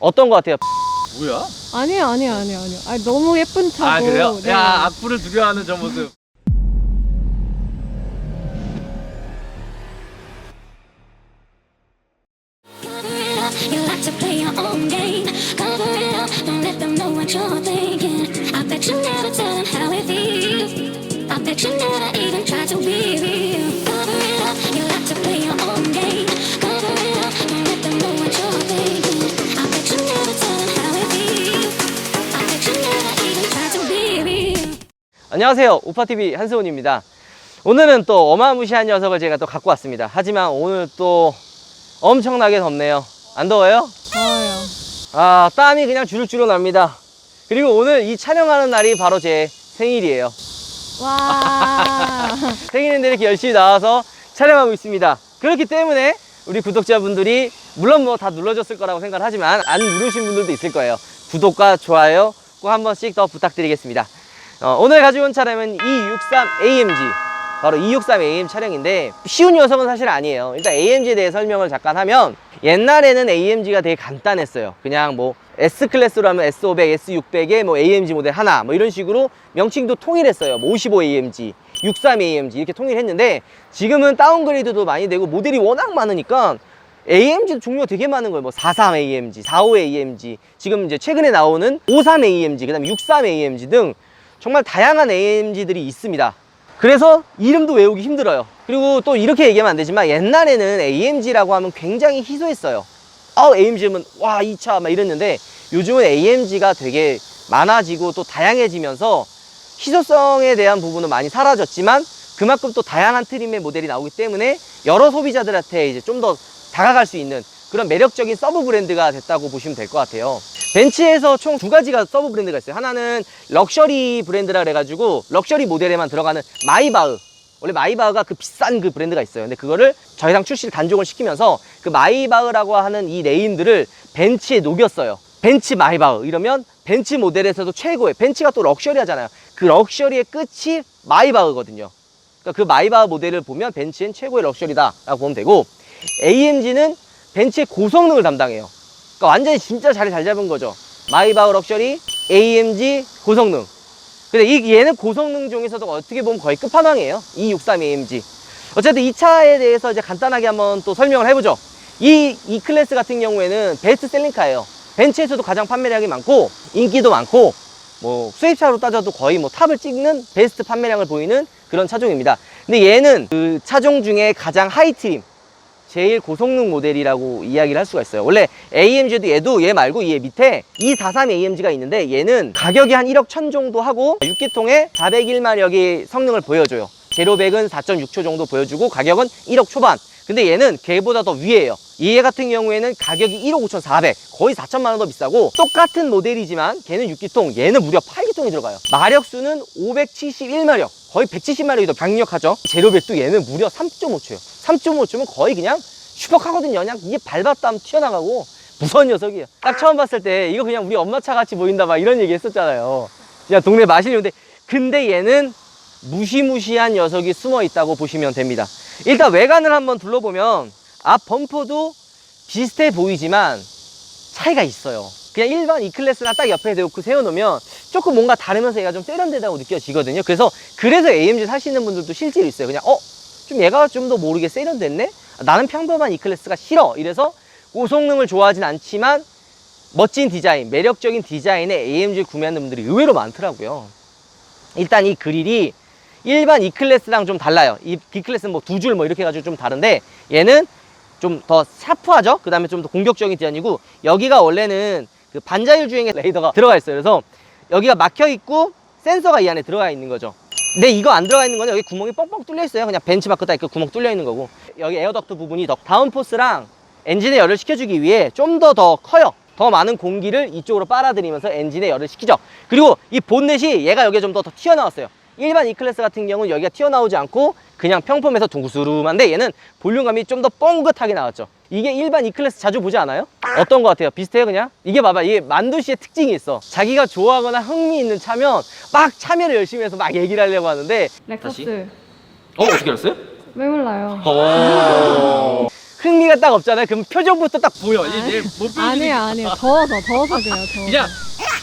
어떤 것 같아요? 뭐야? 아니에요, 아니에요, 아니에요, 아니에요. 아니, 너무 예쁜 차고. 아 그래요? 네. 야 악플을 두려워하는 저 모습. Cover it up, you like to play your own game. Cover it up, don't let them know what you're thinking. I bet you never tell them how it feels. I bet you never even try to be real. 안녕하세요. 우파TV 한승훈입니다. 오늘은 또 어마무시한 녀석을 제가 또 갖고 왔습니다. 하지만 오늘 또 엄청나게 덥네요. 안 더워요? 더워요. 아, 땀이 그냥 주룩주룩 납니다. 그리고 오늘 이 촬영하는 날이 바로 제 생일이에요. 와. 생일인데 이렇게 열심히 나와서 촬영하고 있습니다. 그렇기 때문에 우리 구독자분들이 물론 뭐 다 눌러줬을 거라고 생각을 하지만 안 누르신 분들도 있을 거예요. 구독과 좋아요 꼭 한 번씩 더 부탁드리겠습니다. 어, 오늘 가지고 온 차량은 263 AMG. 바로 263 AM 차량인데 쉬운 녀석은 사실 아니에요. 일단 AMG에 대해 설명을 잠깐 하면 옛날에는 AMG가 되게 간단했어요. 그냥 뭐 S클래스로 하면 S500, S600에 뭐 AMG 모델 하나 뭐 이런 식으로 명칭도 통일했어요. 뭐 55 AMG, 63 AMG 이렇게 통일했는데 지금은 다운그레이드도 많이 되고 모델이 워낙 많으니까 AMG 종류가 되게 많은 거예요. 뭐 43 AMG, 45 AMG, 지금 이제 최근에 나오는 53 AMG, 그다음에 63 AMG 등 정말 다양한 AMG들이 있습니다. 그래서 이름도 외우기 힘들어요. 그리고 또 이렇게 얘기하면 안 되지만 옛날에는 AMG라고 하면 굉장히 희소했어요. 아, AMG면 와, 이 차 막 이랬는데 요즘은 AMG가 되게 많아지고 또 다양해지면서 희소성에 대한 부분은 많이 사라졌지만 그만큼 또 다양한 트림의 모델이 나오기 때문에 여러 소비자들한테 이제 좀 더 다가갈 수 있는 그런 매력적인 서브 브랜드가 됐다고 보시면 될 것 같아요. 벤츠에서 총 두 가지가 서브 브랜드가 있어요. 하나는 럭셔리 브랜드라 그래가지고 럭셔리 모델에만 들어가는 마이바흐. 원래 마이바흐가 그 비싼 그 브랜드가 있어요. 근데 그거를 저희랑 출시를 단종을 시키면서 그 마이바흐라고 하는 이 네임들을 벤츠에 녹였어요. 벤츠 마이바흐 이러면 벤츠 모델에서도 최고의 벤츠가 또 럭셔리 하잖아요. 그 럭셔리의 끝이 마이바흐거든요. 그러니까 그 마이바흐 모델을 보면 벤츠엔 최고의 럭셔리다라고 보면 되고 AMG는 벤츠의 고성능을 담당해요. 그러니까 완전히 진짜 자리 잘 잡은 거죠. 마이바흐 럭셔리, AMG 고성능. 근데 이 얘는 고성능 중에서도 어떻게 보면 거의 끝판왕이에요. 263 AMG. 어쨌든 이 차에 대해서 이제 간단하게 한번 또 설명을 해보죠. 이, 이 클래스 같은 경우에는 베스트 셀링카예요. 벤츠에서도 가장 판매량이 많고, 인기도 많고, 뭐 수입차로 따져도 거의 뭐 탑을 찍는 베스트 판매량을 보이는 그런 차종입니다. 근데 얘는 그 차종 중에 가장 하이 트림, 제일 고성능 모델이라고 이야기를 할 수가 있어요. 원래 AMG도 얘도 얘 말고 얘 밑에 243 AMG가 있는데 얘는 가격이 한 1억 천 정도 하고 6기통에 401마력의 성능을 보여줘요. 제로백은 4.6초 정도 보여주고 가격은 1억 초반. 근데 얘는 걔보다 더 위에요. 얘 같은 경우에는 가격이 1억 5,400, 거의 4천만 원 더 비싸고 똑같은 모델이지만 걔는 6기통, 얘는 무려 8기통이 들어가요. 마력수는 571마력, 거의 170마력이 더 강력하죠. 제로백도 얘는 무려 3.5초예요. 3.5초면 거의 그냥 슈퍼카거든요. 그냥 이게 밟았다 하면 튀어나가고 무서운 녀석이에요. 딱 처음 봤을 때 이거 그냥 우리 엄마 차 같이 보인다 막 이런 얘기 했었잖아요. 그냥 동네 마실려는데 근데 얘는 무시무시한 녀석이 숨어 있다고 보시면 됩니다. 일단 외관을 한번 둘러보면 앞 범퍼도 비슷해 보이지만 차이가 있어요. 그냥 일반 E클래스나 딱 옆에 대고 세워놓으면 조금 뭔가 다르면서 얘가 좀 세련되다고 느껴지거든요. 그래서 그래서 AMG 사시는 분들도 실제로 있어요. 그냥 어? 좀 얘가 좀 더 모르게 세련됐네? 나는 평범한 E클래스가 싫어. 이래서 고성능을 좋아하진 않지만 멋진 디자인, 매력적인 디자인의 AMG를 구매하는 분들이 의외로 많더라고요. 일단 이 그릴이 일반 E클래스랑 좀 달라요. 이 B클래스는 뭐 두 줄 뭐 이렇게 해가지고 좀 다른데 얘는 좀 더 샤프하죠? 그 다음에 좀 더 공격적인 디자인이고 여기가 원래는 그 반자율 주행의 레이더가 들어가 있어요. 그래서 여기가 막혀 있고 센서가 이 안에 들어가 있는 거죠. 근데 이거 안 들어가 있는 거는 여기 구멍이 뻥뻥 뚫려 있어요. 그냥 벤치마크 딱 있고 구멍 뚫려 있는 거고 여기 에어덕트 부분이 더 다운포스랑 엔진에 열을 식혀주기 위해 좀더더 커요. 더 많은 공기를 이쪽으로 빨아들이면서 엔진에 열을 식히죠. 그리고 이 본넷이 얘가 여기에 좀 더 더 튀어나왔어요. 일반 E클래스 같은 경우는 여기가 튀어나오지 않고 그냥 평범해서 둥그스름한데 얘는 볼륨감이 좀 더 뻥긋하게 나왔죠. 이게 일반 E클래스 자주 보지 않아요? 어떤 것 같아요? 비슷해요 그냥? 이게 봐봐 이게 만두 씨의 특징이 있어. 자기가 좋아하거나 흥미 있는 차면 막 참여를 열심히 해서 막 얘기를 하려고 하는데 렉서스. 어 어떻게 알았어요? 왜 몰라요? 어. 흥미가 딱 없잖아요. 그럼 표정부터 딱 보여. 뭐야 얘, 얘못 보여주니까 아니에요, 아니에요. 더워서, 더워서 그래요, 더워서. 그냥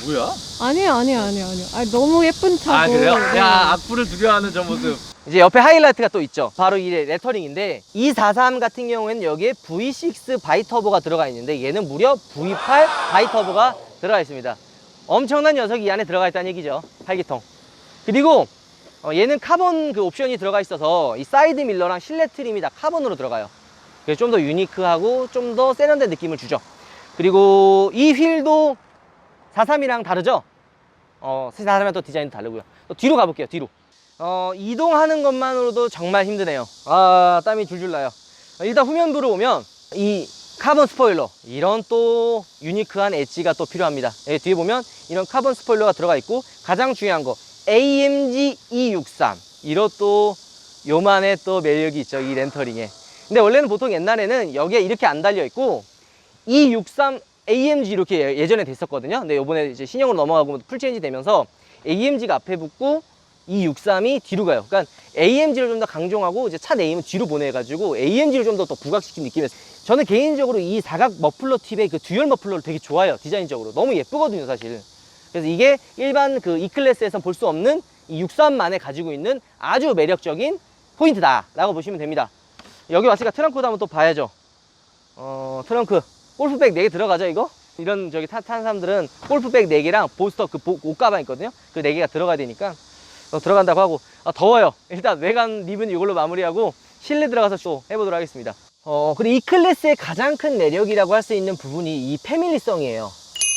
뭐야? 아니에요, 아니에요, 아니에요, 아니에요. 아니, 너무 예쁜 차고. 아 그래요? 네. 야 악플을 두려워하는 저 모습 이제 옆에 하이라이트가 또 있죠. 바로 이 레터링인데 243 같은 경우에는 여기에 V6 바이터보가 들어가 있는데 얘는 무려 V8 바이터보가 들어가 있습니다. 엄청난 녀석이 이 안에 들어가 있다는 얘기죠.排기통. 그리고 어, 얘는 카본 그 옵션이 들어가 있어서 이 사이드 밀러랑 실내 트림이 다 카본으로 들어가요. 그래서 좀 더 유니크하고 좀 더 세련된 느낌을 주죠. 그리고 이 휠도 43이랑 다르죠? 어, 43이랑 또 디자인도 다르고요. 또 뒤로 가볼게요, 뒤로. 어, 이동하는 것만으로도 정말 힘드네요. 아, 땀이 줄줄 나요. 어, 일단 후면부로 오면 이 카본 스포일러 이런 또 유니크한 엣지가 또 필요합니다. 여기 뒤에 보면 이런 카본 스포일러가 들어가 있고 가장 중요한 거 AMG E63 이런 또 요만의 또 매력이 있죠 이 렌터링에. 근데 원래는 보통 옛날에는 여기에 이렇게 안 달려 있고 E63 AMG 이렇게 예- 예전에 됐었거든요. 근데 요번에 이제 신형으로 넘어가고 풀체인지 되면서 AMG가 앞에 붙고 E63이 뒤로 가요. 그러니까 AMG를 좀 더 강조하고 이제 차 네임을 뒤로 보내가지고 AMG를 좀 더 더 부각시킨 느낌이었어요. 저는 개인적으로 이 사각 머플러 팁의 그 듀얼 머플러를 되게 좋아해요. 디자인적으로. 너무 예쁘거든요, 사실. 그래서 이게 일반 그 E클래스에선 볼 수 없는 이 63만에 가지고 있는 아주 매력적인 포인트다라고 보시면 됩니다. 여기 왔으니까 트렁크도 한번 또 봐야죠. 어, 트렁크. 골프백 4개 들어가죠, 이거? 이런 저기 타, 탄 사람들은 골프백 4개랑 보스터 그 보- 옷가방 있거든요. 그 4개가 들어가야 되니까 어, 들어간다고 하고 아, 더워요. 일단 외관 립은 이걸로 마무리하고 실내 들어가서 또 해보도록 하겠습니다. 어, 그리고 이 클래스의 가장 큰 매력이라고 할 수 있는 부분이 이 패밀리성이에요.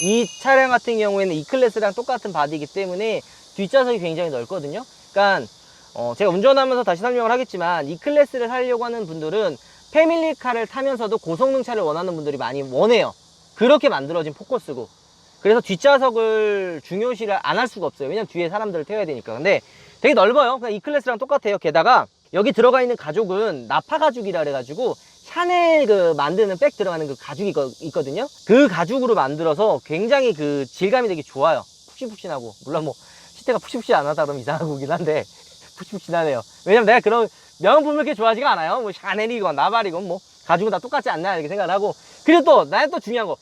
이 차량 같은 경우에는 이 클래스랑 똑같은 바디이기 때문에 뒷좌석이 굉장히 넓거든요. 그러니까 어, 제가 운전하면서 다시 설명을 하겠지만 이 클래스를 하려고 하는 분들은 패밀리카를 타면서도 고성능 차를 원하는 분들이 많이 원해요. 그렇게 만들어진 포커스고. 그래서 뒷좌석을 중요시를 안 할 수가 없어요. 왜냐면 뒤에 사람들을 태워야 되니까. 근데 되게 넓어요. 그냥 이 클래스랑 똑같아요. 게다가 여기 들어가 있는 가죽은 나파 가죽이라 그래가지고 샤넬 그 만드는 백 들어가는 그 가죽이 있거- 있거든요. 그 가죽으로 만들어서 굉장히 그 질감이 되게 좋아요. 푹신푹신하고. 물론 뭐 시트가 푹신푹신 안 하다 그러면 이상하긴 한데 푹신푹신하네요. 왜냐면 내가 그런 명품을 그렇게 좋아하지가 않아요. 뭐 샤넬이건 나발이건 뭐 가죽은 다 똑같지 않나 이렇게 생각을 하고 그리고 또 나는 또 중요한 거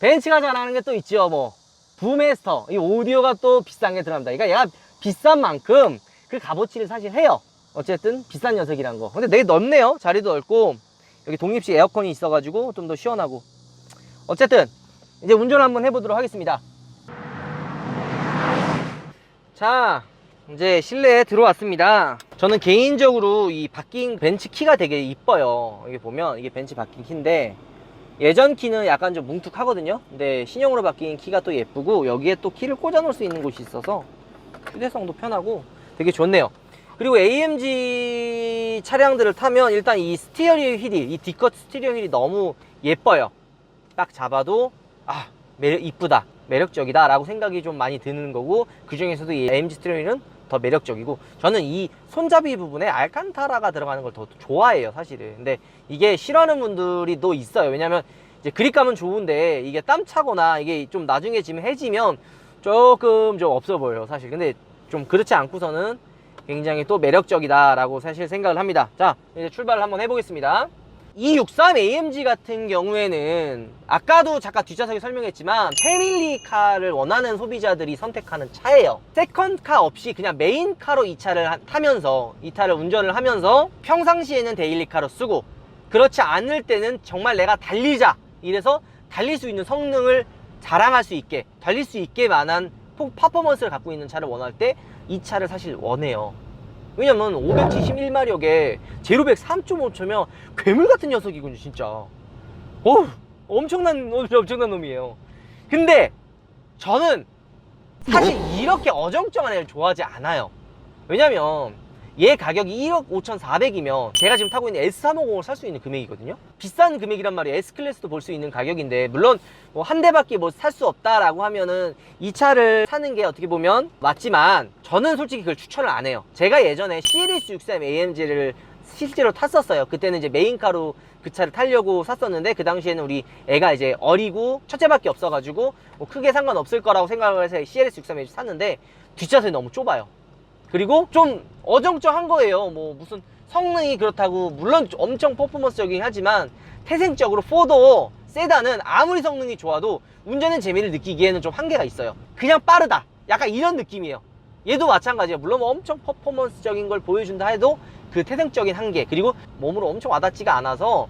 벤츠가 잘하는 게 또 있죠. 뭐 부메스터 이 오디오가 또 비싼 게 들어갑니다. 그러니까 얘가 비싼 만큼 그 값어치를 사실 해요. 어쨌든 비싼 녀석이란 거. 근데 되게 넓네요. 자리도 넓고 여기 독립식 에어컨이 있어가지고 좀 더 시원하고. 어쨌든 이제 운전을 한번 해보도록 하겠습니다. 자, 이제 실내에 들어왔습니다. 저는 개인적으로 이 바뀐 벤츠 키가 되게 이뻐요. 여기 보면 이게 벤츠 바뀐 키인데 예전 키는 약간 좀 뭉툭하거든요. 근데 신형으로 바뀐 키가 또 예쁘고 여기에 또 키를 꽂아 놓을 수 있는 곳이 있어서 휴대성도 편하고 되게 좋네요. 그리고 AMG 차량들을 타면 일단 이 스티어링 휠이 이 D컷 스티어링 휠이 너무 예뻐요. 딱 잡아도 아 매력 이쁘다 매력적이다 라고 생각이 좀 많이 드는 거고 그 중에서도 이 AMG 스티어링은 더 매력적이고 저는 이 손잡이 부분에 알칸타라가 들어가는 걸 더 좋아해요 사실은. 근데 이게 싫어하는 분들이 또 있어요. 왜냐면 이제 그립감은 좋은데 이게 땀 차거나 이게 좀 나중에 지금 해지면 조금 좀 없어 보여요 사실. 근데 좀 그렇지 않고서는 굉장히 또 매력적이다라고 사실 생각을 합니다. 자 이제 출발을 한번 해보겠습니다 이63 AMG 같은 경우에는 아까도 잠깐 뒷좌석에 설명했지만 패밀리카를 원하는 소비자들이 선택하는 차예요. 세컨카 없이 그냥 메인카로 이 차를 하- 타면서 이 차를 운전을 하면서 평상시에는 데일리카로 쓰고 그렇지 않을 때는 정말 내가 달리자 이래서 달릴 수 있는 성능을 자랑할 수 있게 달릴 수 있게 만한 포- 퍼포먼스를 갖고 있는 차를 원할 때 이 차를 사실 원해요 왜냐면 571마력에 제로백 3.5초면 괴물 같은 녀석이군요 진짜. 어우 엄청난 엄청난 놈이에요. 근데 저는 사실 이렇게 어정쩡한 애를 좋아하지 않아요. 왜냐면 얘 가격이 1억 5,400이면 제가 지금 타고 있는 S350을 살 수 있는 금액이거든요. 비싼 금액이란 말이에요. S클래스도 볼 수 있는 가격인데 물론 뭐 한 대밖에 뭐 살 수 없다라고 하면은 이 차를 사는 게 어떻게 보면 맞지만 저는 솔직히 그걸 추천을 안 해요. 제가 예전에 CLS 63 AMG를 실제로 탔었어요. 그때는 이제 메인카로 그 차를 타려고 샀었는데 그 당시에는 우리 애가 이제 어리고 첫째밖에 없어가지고 뭐 크게 상관없을 거라고 생각을 해서 CLS 63 AMG 샀는데 뒷좌석이 너무 좁아요 그리고 좀 어정쩡한 거예요. 뭐 무슨 성능이 그렇다고 물론 엄청 퍼포먼스적이긴 하지만 태생적으로 4도 세단은 아무리 성능이 좋아도 운전의 재미를 느끼기에는 좀 한계가 있어요. 그냥 빠르다. 약간 이런 느낌이에요. 얘도 마찬가지예요. 물론 뭐 엄청 퍼포먼스적인 걸 보여준다 해도 그 태생적인 한계 그리고 몸으로 엄청 와닿지가 않아서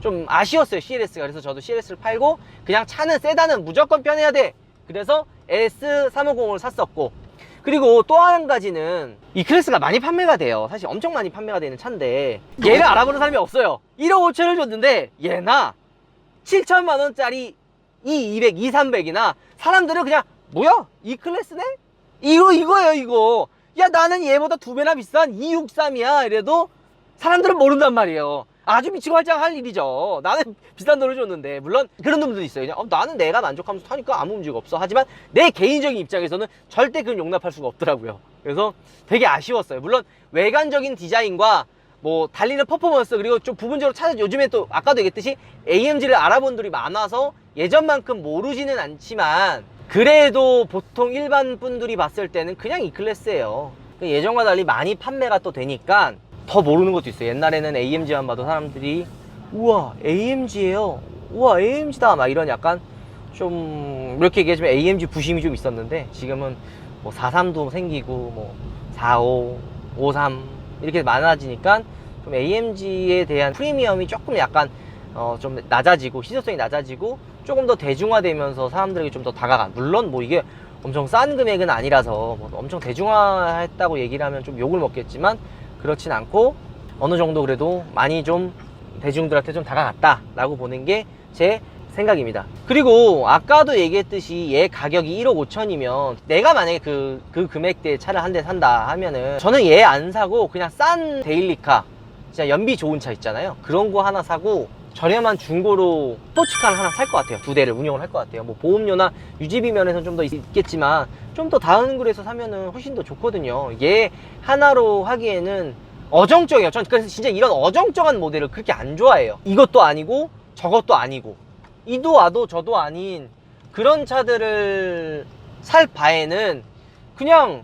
좀 아쉬웠어요 CLS가 그래서 저도 CLS를 팔고 그냥 차는 세단은 무조건 편해야 돼 그래서 S350을 샀었고 그리고 또 한 가지는 이 클래스가 많이 판매가 돼요. 사실 엄청 많이 판매가 되는 차인데 얘를 알아보는 사람이 없어요. 1억 5천을 줬는데 얘나 7천만 원짜리 E200, E300이나 사람들은 그냥 뭐야? 이 클래스네? 이거 이거예요 이거. 야 나는 얘보다 두 배나 비싼 263이야 이래도 사람들은 모른단 말이에요 아주 미치고 활짝할 일이죠. 나는 비싼 돈을 줬는데 물론 그런 놈들도 있어요. 그냥 어, 나는 내가 만족하면서 타니까 아무 문제가 없어. 하지만 내 개인적인 입장에서는 절대 그건 용납할 수가 없더라고요. 그래서 되게 아쉬웠어요. 물론 외관적인 디자인과 뭐 달리는 퍼포먼스 그리고 좀 부분적으로 찾아 요즘에 또 아까도 얘기했듯이 AMG를 알아본 분들이 많아서 예전만큼 모르지는 않지만 그래도 보통 일반 분들이 봤을 때는 그냥 이 클래스예요. 예전과 달리 많이 판매가 또 되니까 더 모르는 것도 있어요. 옛날에는 AMG만 봐도 사람들이 우와 AMG예요. 우와 AMG다. 막 이런 약간 좀 이렇게 얘기하시면 AMG 부심이 좀 있었는데 지금은 뭐 43도 생기고 뭐 45, 53 이렇게 많아지니까 좀 AMG에 대한 프리미엄이 조금 약간 어 좀 낮아지고 희소성이 낮아지고 조금 더 대중화되면서 사람들에게 좀 더 다가간. 물론 뭐 이게 엄청 싼 금액은 아니라서 뭐 엄청 대중화했다고 얘기를 하면 좀 욕을 먹겠지만 그렇진 않고 어느 정도 그래도 많이 좀 대중들한테 좀 다가갔다라고 보는 게 제 생각입니다. 그리고 아까도 얘기했듯이 얘 가격이 1억 5천이면 내가 만약에 그, 그 금액대에 차를 한 대 산다 하면은 저는 얘 안 사고 그냥 싼 데일리카 진짜 연비 좋은 차 있잖아요. 그런 거 하나 사고 저렴한 중고로 스포츠카를 하나 살 것 같아요. 두 대를 운영을 할 것 같아요. 뭐 보험료나 유지비 면에서는 좀 더 있겠지만 좀 더 다른 글에서 사면은 훨씬 더 좋거든요. 얘 하나로 하기에는 어정쩡해요. 전 그래서 진짜 이런 어정쩡한 모델을 그렇게 안 좋아해요. 이것도 아니고 저것도 아니고 이도 와도 저도 아닌 그런 차들을 살 바에는 그냥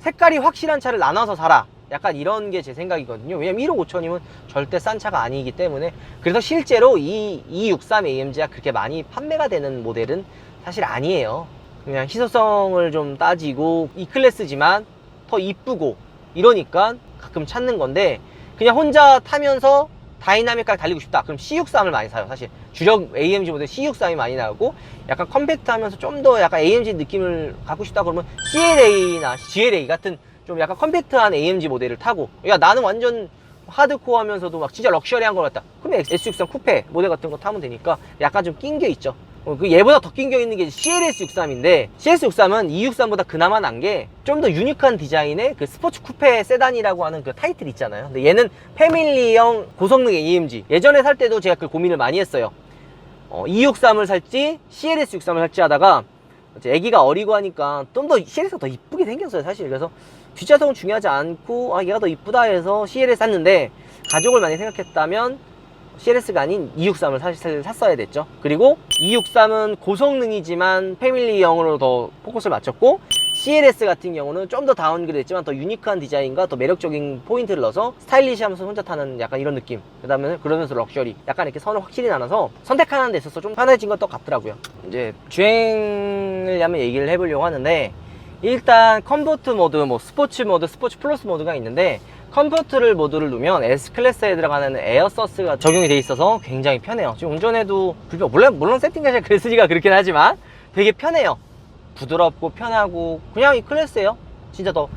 색깔이 확실한 차를 나눠서 사라. 약간 이런 게 제 생각이거든요. 왜냐면 1억 5천이면 절대 싼 차가 아니기 때문에. 그래서 실제로 이 263 AMG가 그렇게 많이 판매가 되는 모델은 사실 아니에요. 그냥 희소성을 좀 따지고 이 클래스지만 더 이쁘고 이러니까 가끔 찾는 건데 그냥 혼자 타면서 다이나믹하게 달리고 싶다. 그럼 C63을 많이 사요. 사실 주력 AMG 모델 C63이 많이 나오고 약간 컴팩트하면서 좀 더 약간 AMG 느낌을 갖고 싶다 그러면 CLA나 GLA 같은 좀 약간 컴팩트한 AMG 모델을 타고 야 나는 완전 하드코어 하면서도 막 진짜 럭셔리한 걸 같다. 그럼 S63 쿠페 모델 같은 거 타면 되니까 약간 좀 낑겨 있죠. 어, 그 얘보다 더 낑겨 있는 게 CLS63인데 CLS63은 263보다 그나마 난 게 좀 더 유니크한 디자인의 그 스포츠 쿠페 세단이라고 하는 그 타이틀 있잖아요. 근데 얘는 패밀리형 고성능 AMG. 예전에 살 때도 제가 그 고민을 많이 했어요. 어, 263을 살지 CLS63을 살지 하다가 이제 애기가 어리고 하니까 좀 더 CLS가 더 이쁘게 생겼어요 사실 그래서 뒷좌석은 중요하지 않고 아 얘가 더 이쁘다 해서 CLS 샀는데 가족을 많이 생각했다면 CLS가 아닌 263을 사실 샀어야 됐죠. 그리고 263은 고성능이지만 패밀리형으로 더 포커스를 맞췄고 CLS 같은 경우는 좀 더 다운그레이드 했지만 더 유니크한 디자인과 더 매력적인 포인트를 넣어서 스타일리시하면서 혼자 타는 약간 이런 느낌. 그 다음에 그러면서 럭셔리. 약간 이렇게 선을 확실히 나눠서 선택하는 데 있어서 좀 편해진 것도 같더라고요. 이제 주행을 한번 얘기를 해보려고 하는데 일단 컴포트 모드, 뭐 스포츠 모드, 스포츠 플러스 모드가 있는데 컴포트를 모드를 누르면 S클래스에 들어가는 에어 서스가 적용이 돼 있어서 굉장히 편해요. 지금 운전해도 불편 물론 물론 세팅가 글쓰기가 그렇긴 하지만 되게 편해요. 부드럽고 편하고 그냥 이 클래스예요. 진짜 더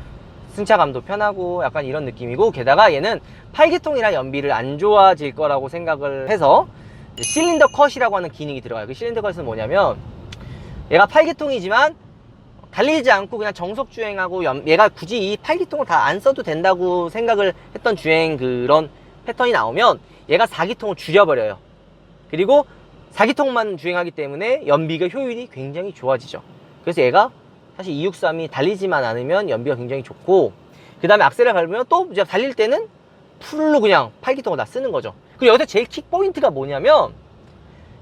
승차감도 편하고 약간 이런 느낌이고 게다가 얘는 8기통이라 연비를 안 좋아질 거라고 생각을 해서 실린더 컷이라고 하는 기능이 들어가요. 그 실린더 컷은 뭐냐면 얘가 8기통이지만 달리지 않고 그냥 정속 주행하고 연- 얘가 굳이 이 8기통을 다 안 써도 된다고 생각을 했던 주행 그런 패턴이 나오면 얘가 4기통을 줄여버려요. 그리고 4기통만 주행하기 때문에 연비가 효율이 굉장히 좋아지죠. 그래서 얘가 사실 263이 달리지만 않으면 연비가 굉장히 좋고 그 다음에 악셀을 밟으면 또 이제 달릴 때는 풀로 그냥 8기통을 다 쓰는 거죠. 그리고 여기서 제일 킥 포인트가 뭐냐면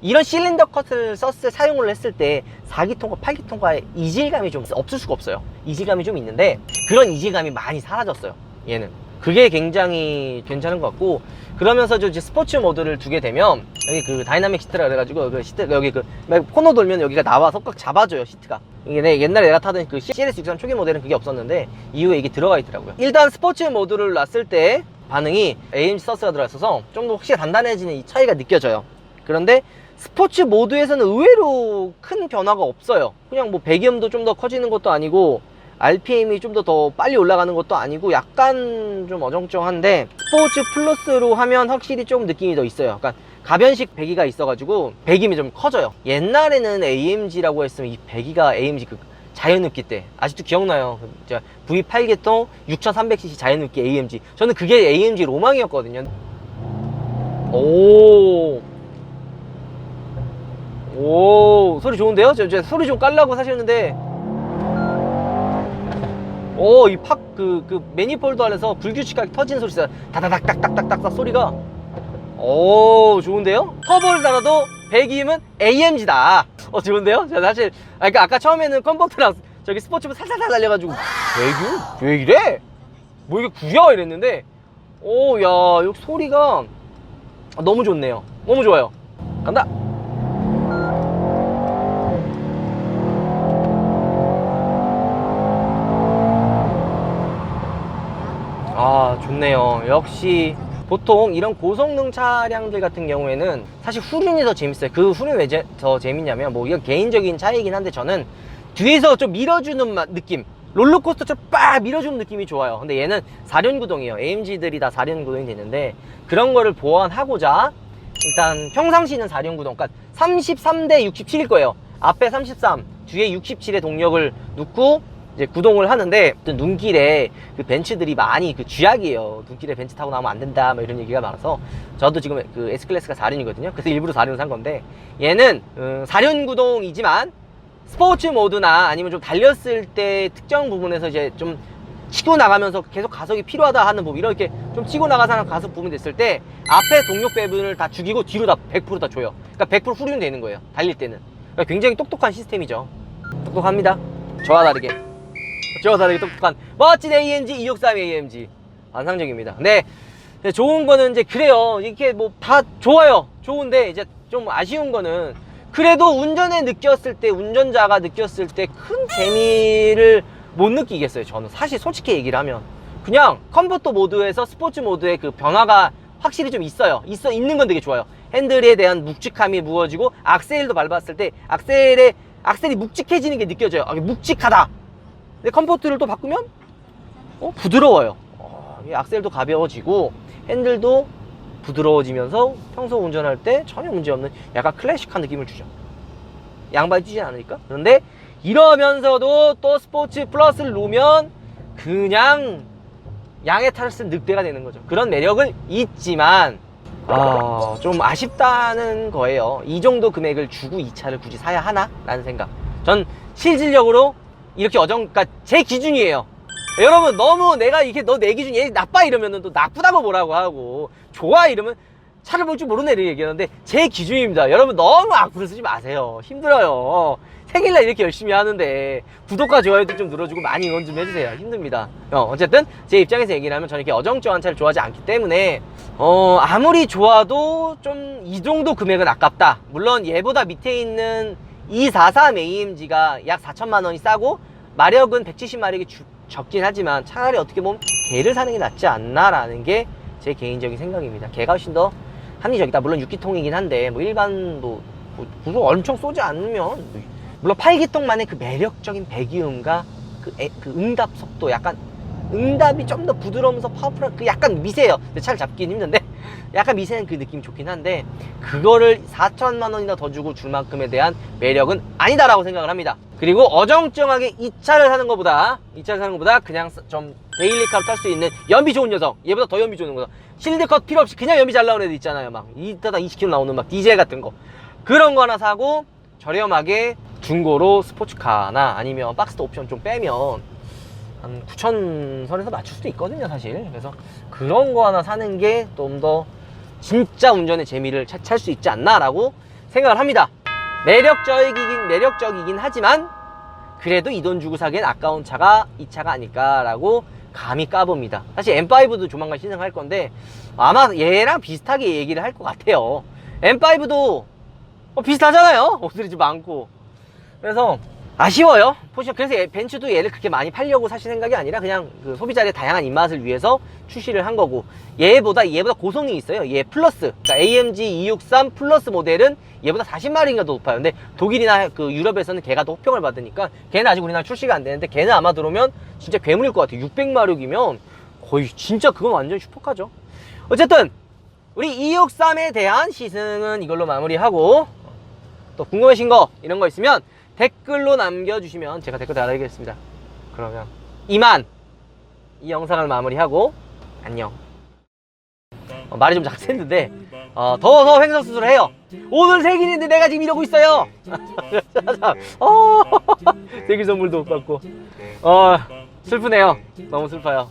이런 실린더 컷을 썼을 사용을 했을 때 4기 통과 8기 통과의 이질감이 좀 없을 수가 없어요. 이질감이 좀 있는데 그런 이질감이 많이 사라졌어요 얘는. 그게 굉장히 괜찮은 것 같고 그러면서 저 이제 스포츠 모드를 두게 되면 여기 그 다이나믹 시트라 그래가지고 그 시트 여기 그 코너 돌면 여기가 나와서 꽉 잡아줘요 시트가. 이게 내 옛날에 내가 타던 그 CLS63 초기 모델은 그게 없었는데 이후에 이게 들어가 있더라고요. 일단 스포츠 모드를 놨을 때 반응이 AMG 서스가 들어있어서 좀 더 확실히 단단해지는 이 차이가 느껴져요. 그런데 스포츠 모드에서는 의외로 큰 변화가 없어요 그냥 뭐 배기음도 좀 더 커지는 것도 아니고 RPM이 좀 더 더 빨리 올라가는 것도 아니고 약간 좀 어정쩡한데 스포츠 플러스로 하면 확실히 좀 느낌이 더 있어요. 그러니까 가변식 배기가 있어가지고 배기음이 좀 커져요. 옛날에는 AMG라고 했으면 이 배기가 AMG 그 자연흡기 때 아직도 기억나요. 그 진짜 V8계통 6300cc 자연흡기 AMG 저는 그게 AMG 로망이었거든요. 오. 오 소리 좋은데요? 저, 저 소리 좀 깔라고 사셨는데 오, 이 팍, 그, 그, 매니폴드 안에서 불규칙하게 터지는 소리 있어요. 다다닥닥닥닥닥 소리가. 오, 좋은데요? 터보를 달아도 배기음은 AMG다. 어, 좋은데요? 자, 사실, 아, 그러니까 아까 처음에는 컴포트랑 저기 스포츠부 살살살 달려가지고, 배기음? 왜 이래? 뭐 이게 구야? 이랬는데, 오, 야, 여기 소리가 너무 좋네요. 너무 좋아요. 간다! 아 좋네요. 역시 보통 이런 고성능 차량들 같은 경우에는 사실 후륜이 더 재밌어요. 그 후륜 왜 더 재밌냐면 뭐 이건 개인적인 차이긴 한데 저는 뒤에서 좀 밀어주는 맛- 느낌. 롤러코스터처럼 빡 밀어주는 느낌이 좋아요. 근데 얘는 4륜 구동이에요. AMG들이 다 4륜 구동이 되는데 그런 거를 보완하고자 일단 평상시는 4륜 구동 그러니까 33대 67일 거예요. 앞에 33 뒤에 67의 동력을 넣고 이제 구동을 하는데 또 눈길에 그 벤츠들이 많이 그 쥐약이에요. 눈길에 벤츠 타고 나오면 안 된다 뭐 이런 얘기가 많아서 저도 지금 그 S 클래스가 4륜이거든요. 그래서 일부러 4륜 산 건데 얘는 음, 4륜 구동이지만 스포츠 모드나 아니면 좀 달렸을 때 특정 부분에서 이제 좀 치고 나가면서 계속 가속이 필요하다 하는 부분 이렇게 좀 치고 나가서 하는 가속 부분이 됐을 때 앞에 동력 배분을 다 죽이고 뒤로 다 100%다 줘요. 그러니까 100% 후륜 되는 거예요. 달릴 때는. 그러니까 굉장히 똑똑한 시스템이죠. 똑똑합니다. 저와 다르게. 저와 다르게 똑똑한 멋진 AMG 263 AMG 환상적입니다. 근데 근데 좋은 거는 이제 그래요. 이렇게 뭐 다 좋아요. 좋은데 이제 좀 아쉬운 거는 그래도 운전에 느꼈을 때 운전자가 느꼈을 때 큰 재미를 못 느끼겠어요. 저는 사실 솔직히 얘기를 하면 그냥 컴포터 모드에서 스포츠 모드의 그 변화가 확실히 좀 있어요. 있어 있는 건 되게 좋아요. 핸들에 대한 묵직함이 무어지고 악셀도 밟았을 때 악셀에 악셀이 묵직해지는 게 느껴져요. 아, 묵직하다. 근데 컴포트를 또 바꾸면 어, 부드러워요. 어, 이 악셀도 가벼워지고 핸들도 부드러워지면서 평소 운전할 때 전혀 문제없는 약간 클래식한 느낌을 주죠. 양발 뛰지 않으니까. 그런데 이러면서도 또 스포츠 플러스를 놓으면 그냥 양의 탈을 쓴 늑대가 되는 거죠. 그런 매력은 있지만 아, 좀 아쉽다는 거예요. 이 정도 금액을 주고 이 차를 굳이 사야 하나? 라는 생각. 전 실질적으로 이렇게 어정, 그러니까 제 기준이에요. 여러분 너무 내가 이게 너 내 기준이 얘 나빠 이러면은 또 나쁘다고 뭐라고 하고 좋아 이러면 차를 볼 줄 모르는 애를 얘기하는데 제 기준입니다. 여러분 너무 악플을 쓰지 마세요. 힘들어요. 생일날 이렇게 열심히 하는데 구독과 좋아요도 좀 눌러주고 많이 응원 좀 해주세요. 힘듭니다. 어, 어쨌든 제 입장에서 얘기를 하면 저는 이렇게 어정쩡한 차를 좋아하지 않기 때문에 어, 아무리 좋아도 좀 이 정도 금액은 아깝다. 물론 얘보다 밑에 있는 243 AMG가 약 4천만 원이 싸고 마력은 170마력이 적긴 하지만 차라리 어떻게 보면 걔를 사는 게 낫지 않나라는 게 제 개인적인 생각입니다. 걔가 훨씬 더 합리적이다. 물론 6기통이긴 한데 뭐 일반 뭐, 뭐 구속 엄청 쏘지 않으면 물론 8기통만의 그 매력적인 배기음과 그, 애- 그 응답 속도 약간 응답이 좀 더 부드러우면서 파워풀한 그 약간 미세해요. 근데 차를 잡긴 힘든데 약간 미세한 그 느낌이 좋긴 한데 그거를 4천만 원이나 더 주고 줄 만큼에 대한 매력은 아니다라고 생각을 합니다. 그리고 어정쩡하게 이 차를 사는 것보다 이 차를 사는 것보다 그냥 좀 데일리카로 탈 수 있는 연비 좋은 녀석. 얘보다 더 연비 좋은 녀석. 실드컷 필요 없이 그냥 연비 잘 나오는 애들 있잖아요. 막 이따다 20km 나오는 막 디젤 같은 거. 그런 거 하나 사고 저렴하게 중고로 스포츠카나 아니면 박스 옵션 좀 빼면 한 9천 선에서 맞출 수도 있거든요 사실. 그래서 그런 거 하나 사는 게 좀 더 진짜 운전의 재미를 찾을 수 있지 않나라고 생각을 합니다 매력적이긴 매력적이긴 하지만 그래도 이 돈 주고 사기엔 아까운 차가 이 차가 아닐까라고 감히 까봅니다. 사실 M5도 조만간 신상할 건데 아마 얘랑 비슷하게 얘기를 할 것 같아요. M5도 비슷하잖아요. 옵스리지 많고. 그래서 아쉬워요. 포지션 그래서 얘- 벤츠도 얘를 그렇게 많이 팔려고 사실 생각이 아니라 그냥 그 소비자의 다양한 입맛을 위해서 출시를 한 거고 얘보다 얘보다 고성능이 있어요. 얘 플러스. 그러니까 AMG 263 플러스 모델은 얘보다 40마리인가 더 높아요. 근데 독일이나 그 유럽에서는 걔가 더 호평을 받으니까 걔는 아직 우리나라 출시가 안 되는데 걔는 아마 들어오면 진짜 괴물일 것 같아요. 600마력이면 거의 진짜 그건 완전 슈퍼카죠. 어쨌든 우리 263에 대한 시승은 이걸로 마무리하고 또 궁금하신 거 이런 거 있으면 댓글로 남겨주시면 제가 댓글 달아드리겠습니다. 그러면 이만 이 영상을 마무리하고 안녕. 어, 말이 좀 작했는데 어, 더워서 횡설수설을 해요. 오늘 생일인데 내가 지금 이러고 있어요. 어, 생일 선물도 못 받고 어, 슬프네요. 너무 슬퍼요.